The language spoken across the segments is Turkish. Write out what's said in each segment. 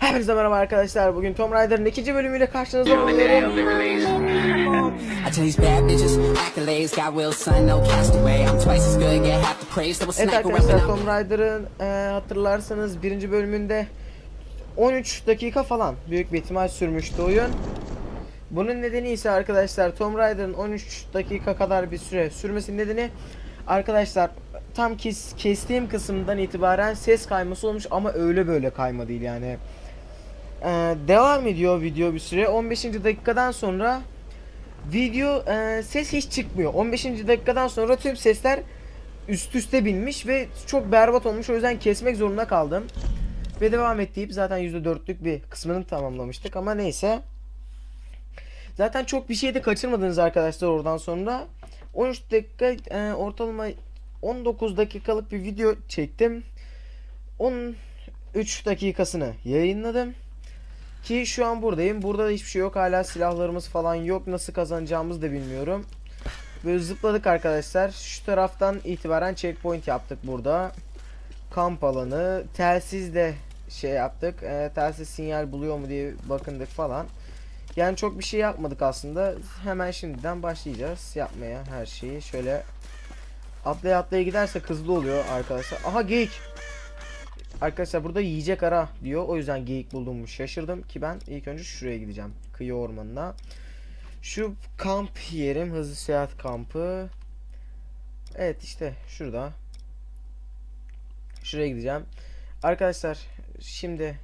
Hepinize merhaba arkadaşlar. Bugün Tomb Raider'ın ikinci bölümüyle karşınızda oluyorum. Evet arkadaşlar. Tomb Raider'ın e, hatırlarsanız birinci bölümünde 13 dakika falan büyük bir ihtimal sürmüştü oyun. Bunun nedeni ise arkadaşlar Tomb Raider'ın 13 dakika kadar bir süre sürmesinin nedeni arkadaşlar tam kes, kestiğim kısımdan itibaren ses kayması olmuş ama öyle böyle kayma değil yani. Ee, devam ediyor video bir süre. 15. dakikadan sonra video e, ses hiç çıkmıyor. 15. dakikadan sonra tüm sesler üst üste binmiş ve çok berbat olmuş. O yüzden kesmek zorunda kaldım. Ve devam et deyip zaten %4'lük bir kısmını tamamlamıştık. Ama neyse. Zaten çok bir şey de kaçırmadınız arkadaşlar oradan sonra. 13 dakika e, ortalama 19 dakikalık bir video çektim. 13 dakikasını yayınladım ki şu an buradayım. Burada da hiçbir şey yok. Hala silahlarımız falan yok. Nasıl kazanacağımızı da bilmiyorum. Böyle zıpladık arkadaşlar. Şu taraftan itibaren checkpoint yaptık burada. Kamp alanı. Telsizle şey yaptık. Ee, telsiz sinyal buluyor mu diye bakındık falan. Yani çok bir şey yapmadık aslında. Hemen şimdiden başlayacağız yapmaya her şeyi. Şöyle atlaya atlaya giderse hızlı oluyor arkadaşlar. Aha geyik. Arkadaşlar burada yiyecek ara diyor. O yüzden geyik bulduğumu şaşırdım ki ben ilk önce şuraya gideceğim. Kıyı ormanına. Şu kamp yerim. Hızlı seyahat kampı. Evet işte şurada. Şuraya gideceğim. Arkadaşlar şimdi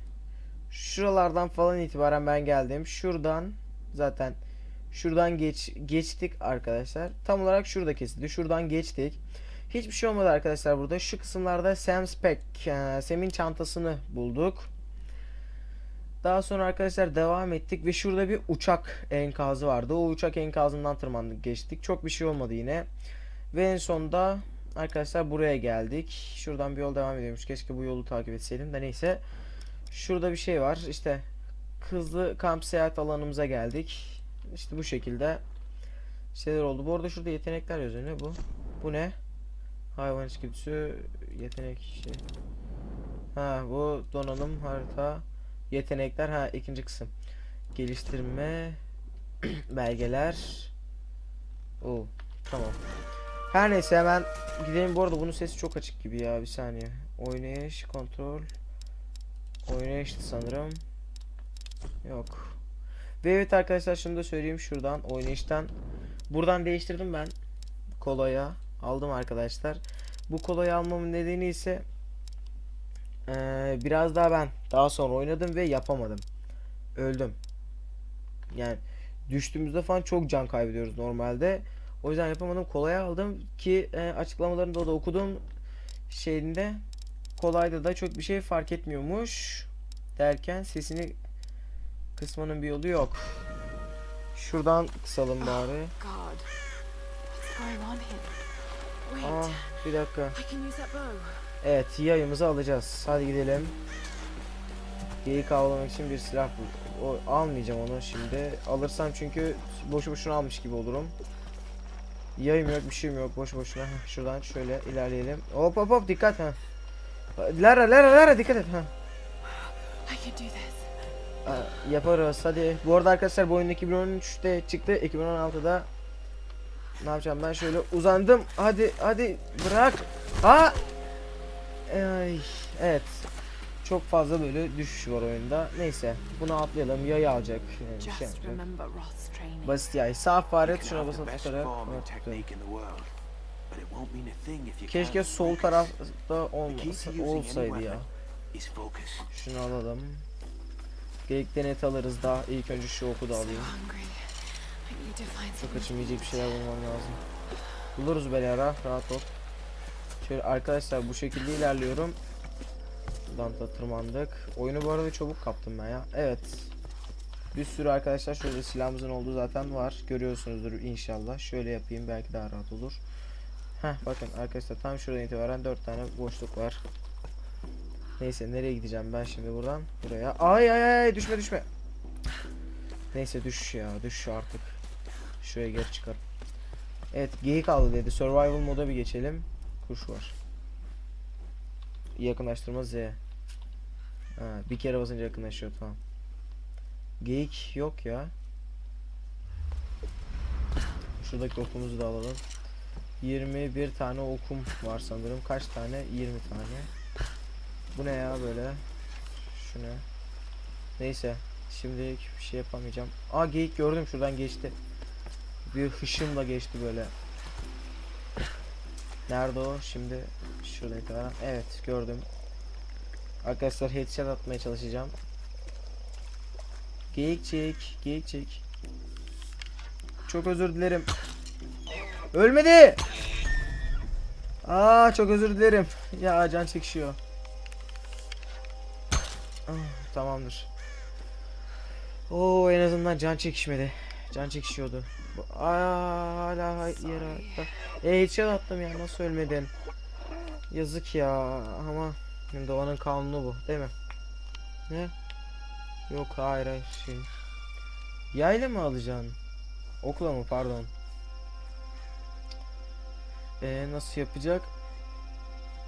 şuralardan falan itibaren ben geldim. Şuradan zaten şuradan geç geçtik arkadaşlar. Tam olarak şurada kesildi. Şuradan geçtik. Hiçbir şey olmadı arkadaşlar burada. Şu kısımlarda Sam's Pack, e, Sam'in çantasını bulduk. Daha sonra arkadaşlar devam ettik ve şurada bir uçak enkazı vardı. O uçak enkazından tırmandık geçtik. Çok bir şey olmadı yine. Ve en sonunda arkadaşlar buraya geldik. Şuradan bir yol devam ediyormuş. Keşke bu yolu takip etseydim de neyse. Şurada bir şey var. İşte hızlı kamp seyahat alanımıza geldik. İşte bu şekilde şeyler oldu. Bu arada şurada yetenekler yazıyor. Ne bu? Bu ne? Hayvan içgüdüsü yetenek şey. Ha bu donanım harita yetenekler ha ikinci kısım. Geliştirme belgeler. O tamam. Her neyse hemen gidelim bu arada bunun sesi çok açık gibi ya bir saniye. Oynayış kontrol. Oynayıştı sanırım. Yok. Ve evet arkadaşlar şunu da söyleyeyim şuradan oynayıştan. Buradan değiştirdim ben. Kolaya aldım arkadaşlar. Bu kolayı almamın nedeni ise eee, biraz daha ben daha sonra oynadım ve yapamadım. Öldüm. Yani düştüğümüzde falan çok can kaybediyoruz normalde. O yüzden yapamadım. Kolaya aldım ki eee, açıklamalarında da okudum şeyinde kolayda da çok bir şey fark etmiyormuş derken sesini kısmanın bir yolu yok. Şuradan kısalım bari. God, Aa, bir dakika. Evet yayımızı alacağız. Hadi gidelim. Geyik avlamak için bir silah bul. O, almayacağım onu şimdi. Alırsam çünkü boşu boşuna almış gibi olurum. Yayım yok bir şeyim yok boş boşuna. Şuradan şöyle ilerleyelim. Hop hop hop dikkat ha. Lara Lara Lara dikkat et. Ha, Yaparız hadi. Bu arada arkadaşlar bu oyun 2013'te çıktı. 2016'da ne yapacağım ben şöyle uzandım. Hadi hadi bırak. Ha. Ay, evet. Çok fazla böyle düşüş var oyunda. Neyse bunu atlayalım. Yayı alacak. Yani şey yapacak. Roth's training. Basit yay. Sağ fare tuşuna best tutarak. Keşke sol tarafta olmasa, olsaydı ya. Şunu alalım. Geyikten et alırız daha. İlk önce şu oku da alayım. Çok yiyecek bir şeyler bulmam lazım. Buluruz Belara, rahat ol. Şöyle arkadaşlar bu şekilde ilerliyorum. Buradan da tırmandık. Oyunu bu arada çabuk kaptım ben ya. Evet. Bir sürü arkadaşlar şöyle silahımızın olduğu zaten var. Görüyorsunuzdur inşallah. Şöyle yapayım belki daha rahat olur. Heh bakın arkadaşlar tam şuradan itibaren 4 tane boşluk var. Neyse nereye gideceğim ben şimdi buradan? Buraya. Ay ay ay düşme düşme. Neyse düş ya düş artık. Şuraya geri çıkar. Evet geyik aldı dedi. Survival moda bir geçelim. Kuş var. Yakınlaştırma Z. Ha, bir kere basınca yakınlaşıyor tamam. Geyik yok ya. Şuradaki okumuzu da alalım. 21 tane okum var sanırım. Kaç tane? 20 tane. Bu ne ya böyle? Şu ne? Neyse. Şimdilik bir şey yapamayacağım. Aa geyik gördüm şuradan geçti. Bir hışımla geçti böyle. Nerede o? Şimdi şurada itibaren. Evet gördüm. Arkadaşlar headshot atmaya çalışacağım. Geyik çek, geyik çek. Çok özür dilerim. Ölmedi. Aa çok özür dilerim. Ya can çekişiyor. Ah, tamamdır. Oo en azından can çekişmedi. Can çekişiyordu. Aa hala yere. E headshot attım ya nasıl ölmedin? Yazık ya ama doğanın kanunu bu değil mi? Ne? Yok hayır hayır şey. Yayla mı alacaksın? Okla mı pardon. E nasıl yapacak?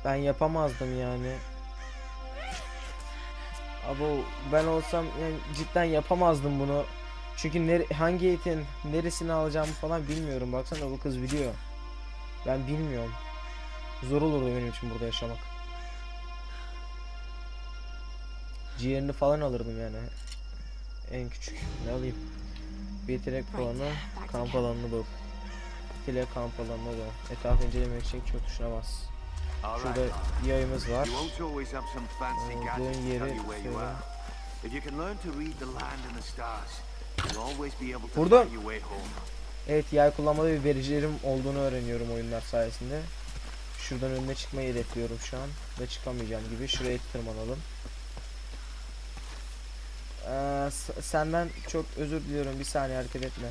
Ben yapamazdım yani. Abo ben olsam yani cidden yapamazdım bunu. Çünkü nere- hangi eğitim neresini alacağımı falan bilmiyorum. Baksana bu kız biliyor. Ben bilmiyorum. Zor olurdu benim için burada yaşamak. Ciğerini falan alırdım yani. En küçük. Ne alayım? Bir yetenek puanı. Kamp alanını bul. Dile kamp alanına dön. Etrafı incelemek için Q tuşuna bas. Şurada yayımız var. Gadget to yeri tell Burada-. Evet yay kullanmada bir vericilerim olduğunu öğreniyorum oyunlar sayesinde. Şuradan önüne çıkmayı hedefliyorum şu an. Ve çıkamayacağım gibi. Şuraya tırmanalım. Ee, senden çok özür diliyorum. Bir saniye hareket etme.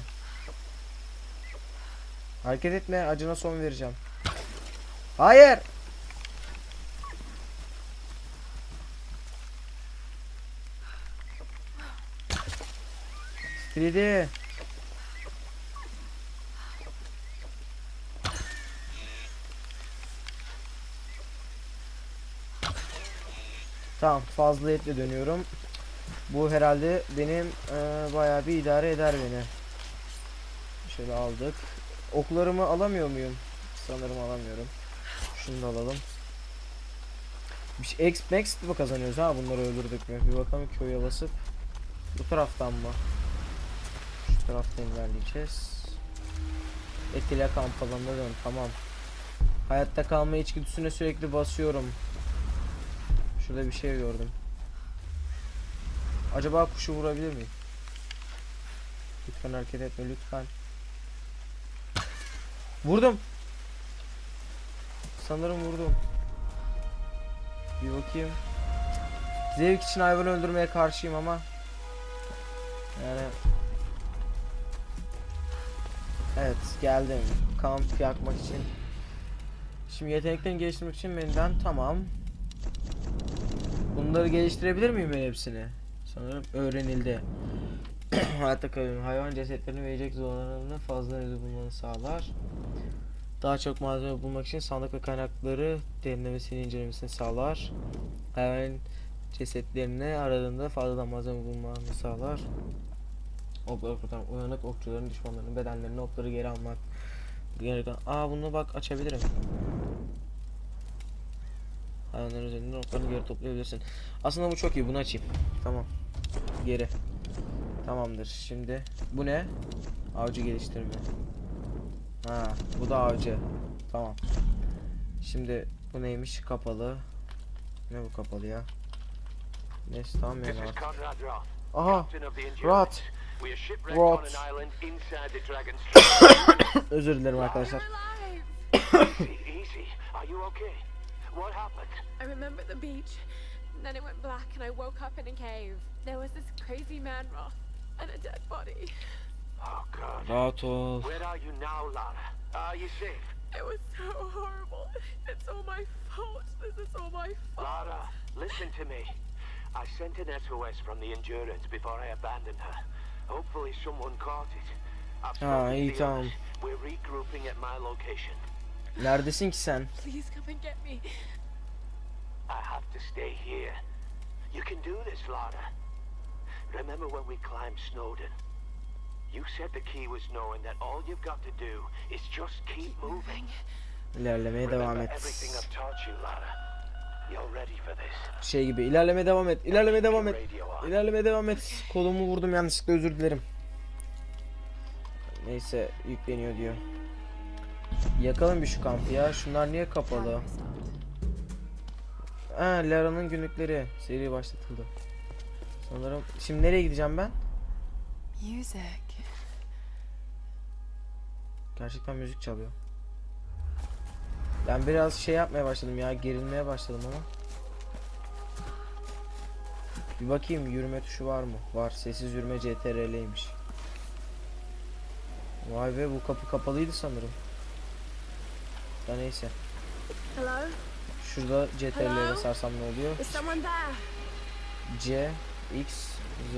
Hareket etme. Acına son vereceğim. Hayır. Fridi. Tamam fazla etle dönüyorum. Bu herhalde benim eee, bayağı bir idare eder beni. Şöyle aldık. Oklarımı alamıyor muyum? Sanırım alamıyorum. Şunu da alalım. Bir şey, X Max mı kazanıyoruz ha bunları öldürdük mü? Bir bakalım köye basıp. Bu taraftan mı? Şu taraftan ilerleyeceğiz. Etile kamp alanına dön tamam. Hayatta kalma içgüdüsüne sürekli basıyorum. Şurada bir şey gördüm. Acaba kuşu vurabilir miyim? Lütfen hareket etme lütfen. Vurdum. Sanırım vurdum. Bir bakayım. Zevk için hayvan öldürmeye karşıyım ama yani Evet geldim kamp yakmak için Şimdi yeteneklerini geliştirmek için menüden tamam Bunları geliştirebilir miyim ben hepsini? Sanırım öğrenildi. Hayatta kalıyorum. Hayvan cesetlerini ve yiyecek zorlarını fazla bulmanı sağlar. Daha çok malzeme bulmak için sandık ve kaynakları derinlemesini incelemesini sağlar. Hayvan cesetlerini aradığında fazladan malzeme bulmanı sağlar. Okları kurtaran uyanık okçuların düşmanlarının bedenlerini okları geri almak. Gereken... Aa bunu bak açabilirim. Hayvanların üzerinden oklarını geri toplayabilirsin. Aslında bu çok iyi. Bunu açayım. Tamam. Geri. Tamamdır. Şimdi bu ne? Avcı geliştirme. Ha, bu da avcı. Tamam. Şimdi bu neymiş? Kapalı. Ne bu kapalı ya? Neyse tamam ya. This is rahat. Conrad Roth, Aha. captain of the Endurance. Roth. We are shipwrecked Roth. on an island inside the Dragon's Trail. Özür dilerim arkadaşlar. easy, easy. Are you okay? What happened? I remember the beach. and Then it went black and I woke up in a cave. There was this crazy man Roth and a dead body. Oh, God. Rahat ol. Where are you now, Lara? Are you safe? It was so horrible. It's all my fault. This is all my fault. Lara, listen to me. I sent an SOS from the Endurance before I abandoned her. Hopefully someone caught it. I've Ah, spoken to iyi, tamam. We're regrouping at my location. Neredesin ki sen? Please come and get me. I have to stay here. You can do this, Lara. Remember when we climbed Snowden? You said the key was knowing that all you've got to do is just keep moving. İlerlemeye devam Remember et. everything I've taught you, Lara. Şey gibi ilerlemeye devam et. İlerlemeye devam et. İlerlemeye devam et. Kolumu vurdum yanlışlıkla özür dilerim. Neyse yükleniyor diyor. Yakalım bir şu kampı ya. Şunlar niye kapalı? Ha Lara'nın günlükleri. Seri başlatıldı. Sanırım. Şimdi nereye gideceğim ben? Music. Gerçekten müzik çalıyor. Ben biraz şey yapmaya başladım ya. Gerilmeye başladım ama. Bir bakayım yürüme tuşu var mı? Var. Sessiz yürüme CTRL'ymiş. Vay be bu kapı kapalıydı sanırım. Da neyse. Hello? Şurada CTRL'ye basarsam ne oluyor? C, X, Z.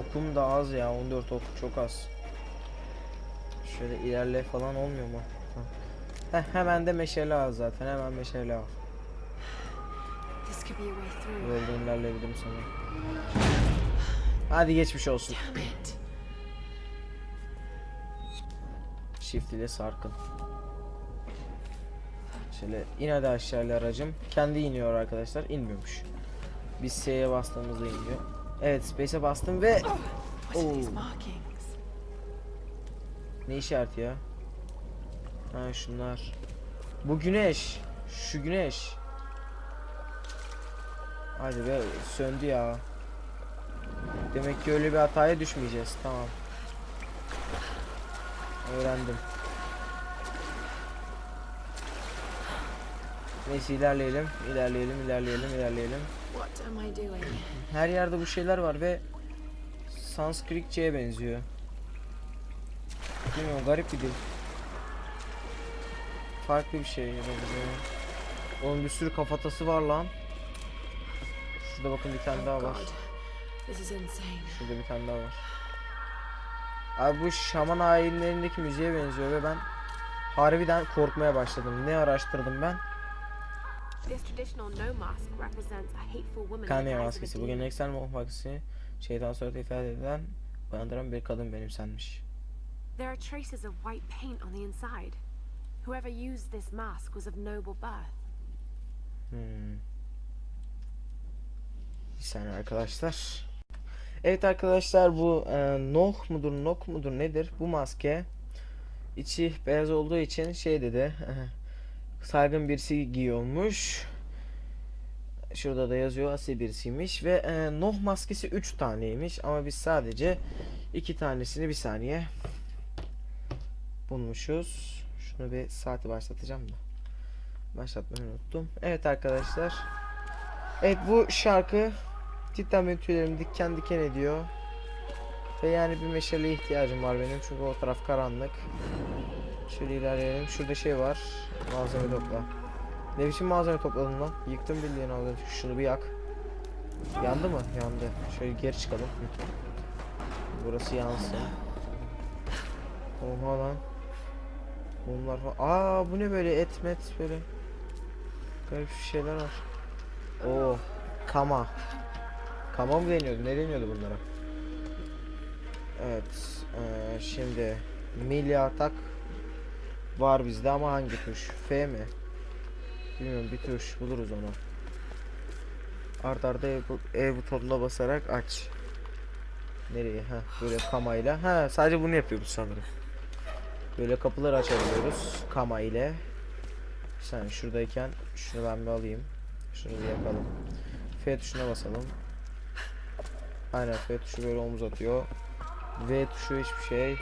Okum da az ya 14 ok çok az. Şöyle ilerle falan olmuyor mu? Heh, hemen de meşale al zaten hemen meşale al. This could be a way through. Yolda ilerleyebilirim sana. Hadi geçmiş olsun. Shift ile sarkın. Şöyle in hadi aşağıya aracım. Kendi iniyor arkadaşlar. inmiyormuş. Biz S'ye bastığımızda iniyor. Evet Space'e bastım ve Oh. markings? ne işareti ya? Ha şunlar. Bu güneş. Şu güneş. Hadi be söndü ya. Demek ki öyle bir hataya düşmeyeceğiz. Tamam. Öğrendim. Neyse ilerleyelim, ilerleyelim, ilerleyelim, ilerleyelim. What am I doing? Her yerde bu şeyler var ve Sanskritçe'ye benziyor. Bilmiyorum garip bir dil. Farklı bir şey benziyor. Onun bir sürü kafatası var lan. Şurada bakın bir tane daha Oh var. İnsane. Şurada bir tane daha var. Abi bu şaman ayinlerindeki müziğe benziyor ve ben harbiden korkmaya başladım. Ne araştırdım ben? Kanye maskesi. Bu geleneksel mor maskesi şeytan suratı ifade edilen barındıran bir kadın benimsenmiş. There are traces of white paint on the inside. Whoever used this mask was of noble birth. Hmm. Bir saniye arkadaşlar. Evet arkadaşlar bu e, Noh mudur Nok mudur nedir bu maske içi beyaz olduğu için şey dedi saygın birisi giyiyormuş. Şurada da yazıyor asil birisiymiş ve e, Noh maskesi 3 taneymiş ama biz sadece 2 tanesini bir saniye bulmuşuz. Şunu bir saati başlatacağım da. Başlatmayı unuttum. Evet arkadaşlar. Evet bu şarkı cidden benim tüylerimi diken diken ediyor. Ve yani bir meşaleye ihtiyacım var benim çünkü o taraf karanlık. Şöyle ilerleyelim. Şurada şey var. Malzeme topla. Ne biçim malzeme topladın lan? Yıktım bildiğin aldı. Şunu bir yak. Yandı mı? Yandı. Şöyle geri çıkalım. Burası yansın. Oha lan. Bunlar falan. Aa bu ne böyle et met böyle. Garip şeyler var. Oo, kama. Kama mı deniyordu? Ne deniyordu bunlara? Evet. eee, şimdi milli atak var bizde ama hangi tuş? F mi? Bilmiyorum bir tuş buluruz onu. Art arda E, E butonuna basarak aç. Nereye? Ha böyle kamayla. Ha sadece bunu yapıyoruz sanırım. Böyle kapıları açabiliyoruz kama ile. Sen şuradayken şunu ben bir alayım. Şunu bir yakalım. F tuşuna basalım. Aynen F tuşu böyle omuz atıyor. V tuşu hiçbir şey.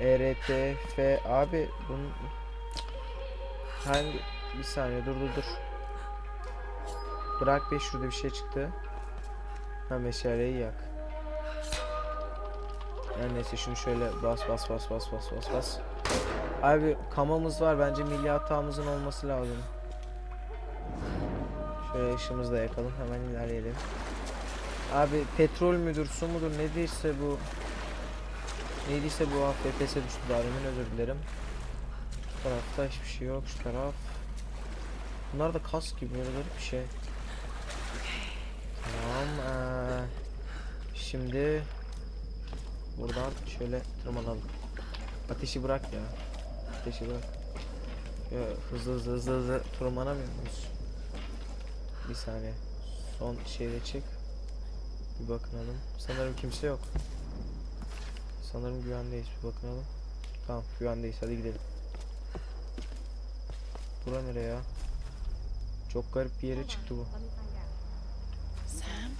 E, R, T, F abi bunun hangi bir saniye dur dur dur. Bırak be şurada bir şey çıktı. Ha meşaleyi yak. Her neyse şunu şöyle bas bas bas bas bas bas bas. Abi kamamız var bence milli hatamızın olması lazım. Şöyle ışığımızı da yakalım hemen ilerleyelim. Abi petrol müdür su mudur nediyse bu Neydiyse bu FPS düştü daha özür dilerim. tarafta hiçbir şey yok. Şu taraf. Bunlar da kas gibi böyle garip bir şey. Tamam. eee, şimdi buradan şöyle tırmanalım. Ateşi bırak ya. Ateşi bırak. Ya, hızlı hızlı hızlı hızlı tırmanamıyor muyuz? Bir saniye. Son şeyde çık. Bir bakınalım. Sanırım kimse yok. Sanırım güvendeyiz. Bir bakınalım. Tamam güvendeyiz. Hadi gidelim. Bura nereye ya? Çok garip bir yere çıktı bu. Sam?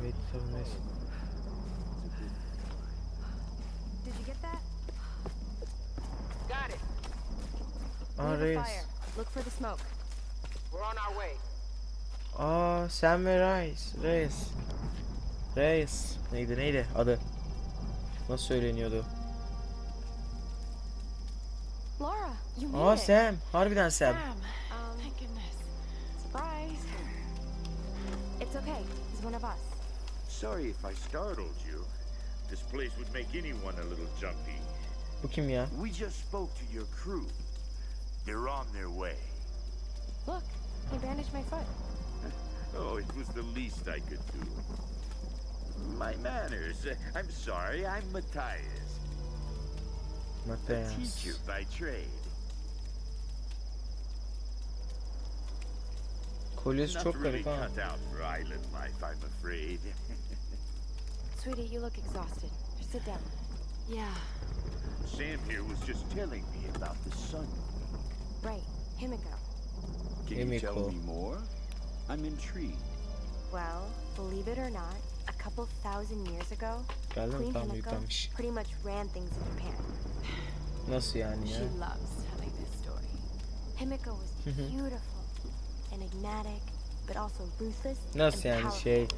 Evet tamam neyse. Did you get that? Got it. Aa reis. Look for the smoke. We're on our way. Aa sen ve reis. Reis. Reis. Neydi neydi adı? Nasıl söyleniyordu? Laura, you made Aa it. Sam. Harbiden Sam. Sam. Um, Thank goodness. surprise. It's okay. He's one of us. Sorry if I startled you. This place would make anyone a little jumpy. Bu kim ya? We just spoke to your crew. They're on their way. Look, he bandaged my foot. Oh, it was the least I could do. My manners. I'm sorry, I'm Matthias, Matthias. a Matthias. teacher by trade. Kolyesi Not çok really garip ha. cut out for island life, I'm afraid. Sweetie, you look exhausted. Sit down. Yeah. Sam here was just telling me about the sun. Right, Himiko. Can you tell me more? I'm intrigued. Well, believe it or not, a couple thousand years ago, Geldi mi? Queen Tamam Himiko yüklenmiş. pretty much ran things in Japan. Nasıl yani ya? She loves telling this story. Himiko was Mhm. beautiful, enigmatic, but also ruthless Nasıl and yani powerful. şey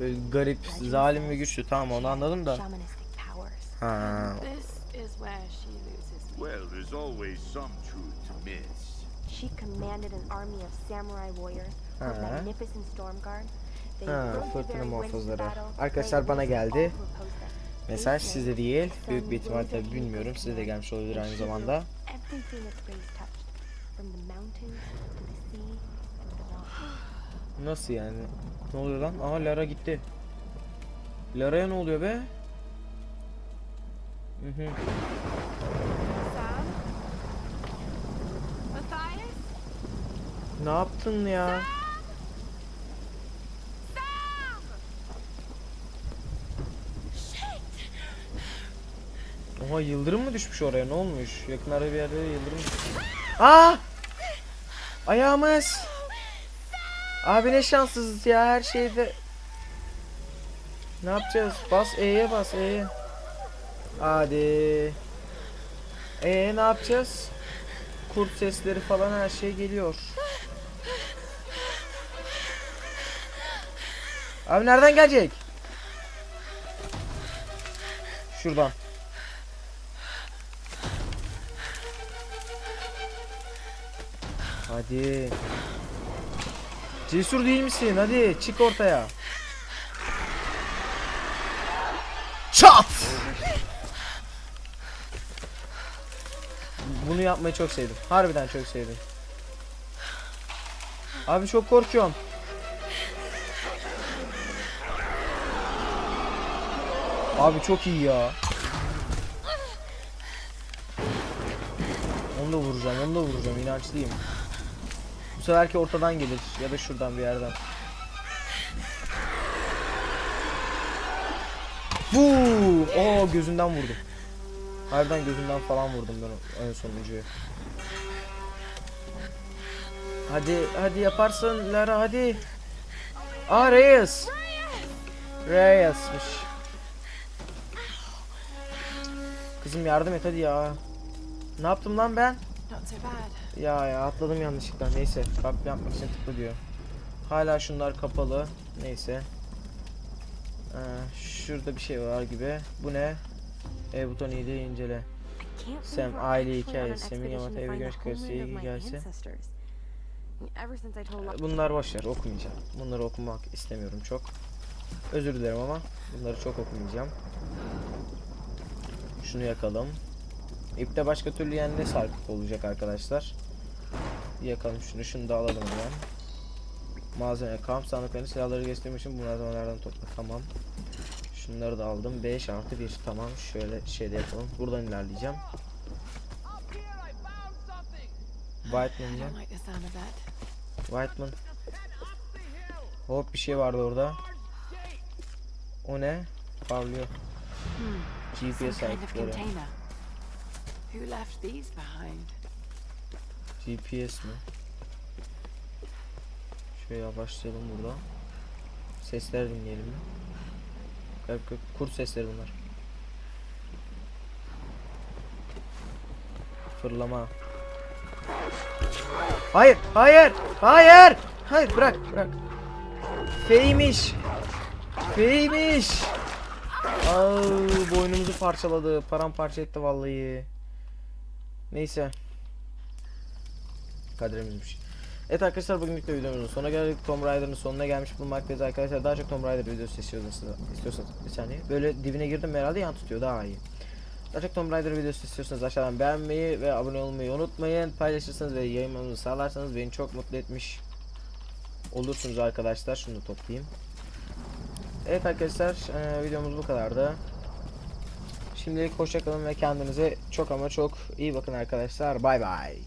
böyle garip, zalim ve güçlü tamam onu anladım da. Shamanistic powers. Ha. This is where she loses me. Well, there's always some truth to miss. She commanded an army of samurai warriors Ha. Magnificent Storm Guard. Ha, fırtına muhafızları. Arkadaşlar bana geldi. Mesaj say değil. Büyük bir ihtimal tabi bilmiyorum. Size de gelmiş olabilir aynı zamanda. Nasıl yani? Ne oluyor lan? Aa Lara gitti. Lara'ya ne oluyor be? Hı? Ne yaptın ya? Oha yıldırım mı düşmüş oraya? Ne olmuş? Yakınlarda bir yerde yıldırım. Aa! Ayağımız. Abi ne şanssızız ya her şeyde. Ne yapacağız? Bas E'ye bas E'ye. Hadi. E ne yapacağız? Kurt sesleri falan her şey geliyor. Abi nereden gelecek? Şuradan. Hadi. Cesur değil misin? Hadi çık ortaya. Çat! Bunu yapmayı çok sevdim. Harbiden çok sevdim. Abi çok korkuyorum. Abi çok iyi ya. Onu da vuracağım, onu da vuracağım. inançlıyım. Bu seferki ortadan gelir ya da şuradan bir yerden. Vuu! Oo gözünden vurdum. Harbiden gözünden falan vurdum ben en sonuncuyu. Hadi hadi yaparsın Lara hadi. Aa Reyes. Reyes'miş. Kızım yardım et hadi ya. Ne yaptım lan ben? Ya ya atladım yanlışlıkla. Neyse kalp yapmak için tıkla diyor. Hala şunlar kapalı. Neyse. Ee, şurada bir şey var gibi. Bu ne? E butonu ile incele. Sam, aile hikayesi, Semih expedition Yamat, to eve find the güneş kıyası, homeland of ilgi my gelse. ancestors. Ever since I told Bunlar boşver okumayacağım. Bunları okumak istemiyorum çok. Özür dilerim ama bunları çok okumayacağım. Şunu yakalım. İpte başka türlü yani ne sarkık olacak arkadaşlar. Yakalım şunu. Şunu da alalım hemen. Malzeme, kamp sandıklarını silahları göstermek için bu malzemelerden topla. Tamam. Şunları da aldım. 5 artı 1. Tamam. Şöyle şeyde yapalım. Buradan ilerleyeceğim. Whiteman that. Whiteman. Hop bir şey vardı orada. O ne? Parlıyor. Some GPS ayıkları. Who left these behind? GPS mi? Şöyle yavaşlayalım burada. Sesler dinleyelim mi? Yok kurt sesleri bunlar. Fırlama. Hayır, hayır, hayır, hayır bırak, bırak. Feymiş, feymiş. Aa, boynumuzu parçaladı, paramparça etti vallahi. Neyse. Kaderimizmiş. Evet arkadaşlar bugünlük de videomuzun sonuna geldik. Tomb Raider'ın sonuna gelmiş bulunmaktayız arkadaşlar. Daha çok Tomb Raider videosu istiyorsanız, istiyorsanız bir saniye. Böyle dibine girdim herhalde yan tutuyor daha iyi. Daha çok Tomb Raider videosu istiyorsanız aşağıdan beğenmeyi ve abone olmayı unutmayın. Paylaşırsanız ve yayınlamamızı sağlarsanız beni çok mutlu etmiş olursunuz arkadaşlar. Şunu toplayayım. Evet arkadaşlar videomuz bu kadardı. Şimdilik hoşçakalın ve kendinize çok ama çok iyi bakın arkadaşlar. Bay bay.